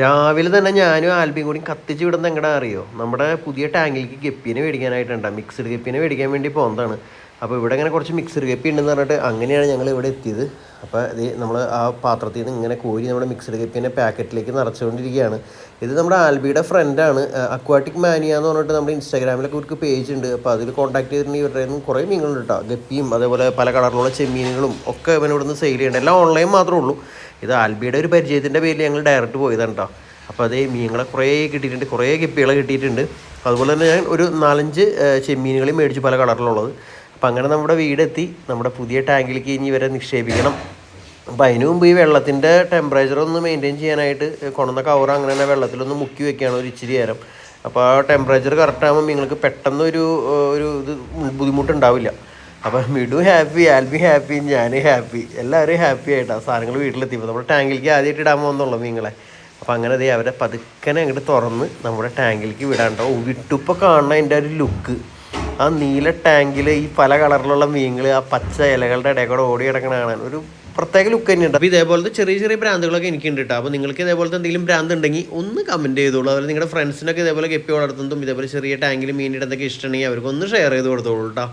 രാവിലെ തന്നെ ഞാനും ആൽബിയും കൂടി കത്തിച്ച് വിടുന്ന എങ്ങടാ അറിയോ? നമ്മുടെ പുതിയ ടാങ്കിലേക്ക് ഗപ്പിനെ മേടിക്കാനായിട്ടുണ്ട്. മിക്സ്ഡ് ഗപ്പിനെ മേടിക്കാൻ വേണ്ടി പോകുന്നതാണ് അപ്പോൾ ഇവിടെ ഇങ്ങനെ കുറച്ച് മിക്സർ കപ്പി ഉണ്ടെന്ന് പറഞ്ഞിട്ട് അങ്ങനെയാണ് ഞങ്ങൾ ഇവിടെ എത്തിയത്. അപ്പോൾ ഇത് നമ്മൾ ആ പാത്രത്തിൽ നിന്ന് ഇങ്ങനെ കോരി നമ്മുടെ മിക്സർ കപ്പിനെ പാക്കറ്റിലേക്ക് നിറച്ചുകൊണ്ടിരിക്കുകയാണ്. ഇത് നമ്മുടെ ആൽബിയുടെ ഫ്രണ്ടാണ് അക്വാട്ടിക് മാനിയ എന്ന് പറഞ്ഞിട്ട് നമ്മുടെ ഇൻസ്റ്റാഗ്രാമിലൊക്കെ ഒരു പേജ് ഉണ്ട്. അപ്പോൾ അതിൽ കോൺടാക്ട് ചെയ്തിട്ടുണ്ടെങ്കിൽ ഇവരുടെ കുറേ മീനുകളുണ്ട് കേട്ടോ ഗപ്പിയും അതേപോലെ പല കളറിലുള്ള ചെമ്മീനുകളും ഒക്കെ ഇവൻ നിന്ന് സെയിൽ ചെയ്യേണ്ട എല്ലാം ഓൺലൈൻ മാത്രമേ ഉള്ളൂ. ഇത് ആൽബിയുടെ ഒരു പരിചയത്തിന്റെ പേരിൽ ഞങ്ങൾ ഡയറക്റ്റ് പോയതാണ് കേട്ടോ അപ്പോൾ അതേ മീനുകളെ കുറേ കിട്ടിയിട്ടുണ്ട്. കുറേ ഗപ്പികളെ കിട്ടിയിട്ടുണ്ട്. അതുപോലെ തന്നെ ഞാൻ ഒരു നാലഞ്ച് ചെമ്മീനുകളെയും മേടിച്ചു പല കളറിലുള്ളത് അപ്പോൾ അങ്ങനെ നമ്മുടെ വീടെത്തി. നമ്മുടെ പുതിയ ടാങ്കിലേക്ക് ഇനി ഇവരെ നിക്ഷേപിക്കണം. അപ്പോൾ അതിന് മുമ്പ് ഈ വെള്ളത്തിന്റെ ടെമ്പറേച്ചർ ഒന്ന് മെയിന്റെയിൻ ചെയ്യാനായിട്ട് കൊണ്ടുവന്ന കവർ അങ്ങനെ തന്നെ വെള്ളത്തിലൊന്ന് മുക്കി വെക്കുകയാണ് ഒരു ഇച്ചിരി നേരം. അപ്പോൾ ആ ടെമ്പറേച്ചർ കറക്റ്റ് ആകുമ്പോൾ നിങ്ങൾക്ക് പെട്ടെന്ന് ഒരു ഒരു ഇത് ബുദ്ധിമുട്ടുണ്ടാവില്ല. അപ്പം മിഡു ഹാപ്പി ആൽബി ഹാപ്പി ഞാൻ ഹാപ്പി എല്ലാവരും ഹാപ്പി ആയിട്ടാണ് സാധനങ്ങൾ വീട്ടിലെത്തിയപ്പോൾ നമ്മുടെ ടാങ്കിലേക്ക് ആദ്യമായിട്ട് ഇടാൻ പോകുന്നുള്ളൂ നിങ്ങളെ. അപ്പം അങ്ങനെ ദേ അവരെ പതുക്കനെ അങ്ങോട്ട് തുറന്ന് നമ്മുടെ ടാങ്കിലേക്ക് വിടാണ്ടോ വിട്ടുപ്പോൾ കാണുന്ന അതിന്റെ ഒരു ലുക്ക് ആ നീല ടാങ്കിൽ ഈ പല കളറിലുള്ള മീനുകൾ ആ പച്ച ഇലകളുടെ ഇടയിൽ കൂടെ ഓടി കിടക്കണ ഒരു പ്രത്യേക ലുക്ക് തന്നെയുണ്ട് അപ്പോൾ ഇതേപോലത്തെ ചെറിയ ചെറിയ ബ്രാൻഡുകളൊക്കെ എനിക്കുണ്ട് കേട്ടോ അപ്പോൾ നിങ്ങൾക്ക് ഇതേപോലത്തെ എന്തെങ്കിലും ബ്രാൻഡ് ഉണ്ടെങ്കിൽ ഒന്ന് കമന്റ് ചെയ്തോളൂ. അതുപോലെ നിങ്ങളുടെ ഫ്രണ്ട്സിനൊക്കെ ഇതേപോലെ ഗപ്പി വളർത്തുന്നതും ഇതേപോലെ ചെറിയ ടാങ്കിൽ മീനിടുന്നതൊക്കെ ഇഷ്ടമുണ്ടെങ്കിൽ അവർക്കൊന്ന് ഷെയർ ചെയ്ത് കൊടുത്തോളൂ കേട്ടോ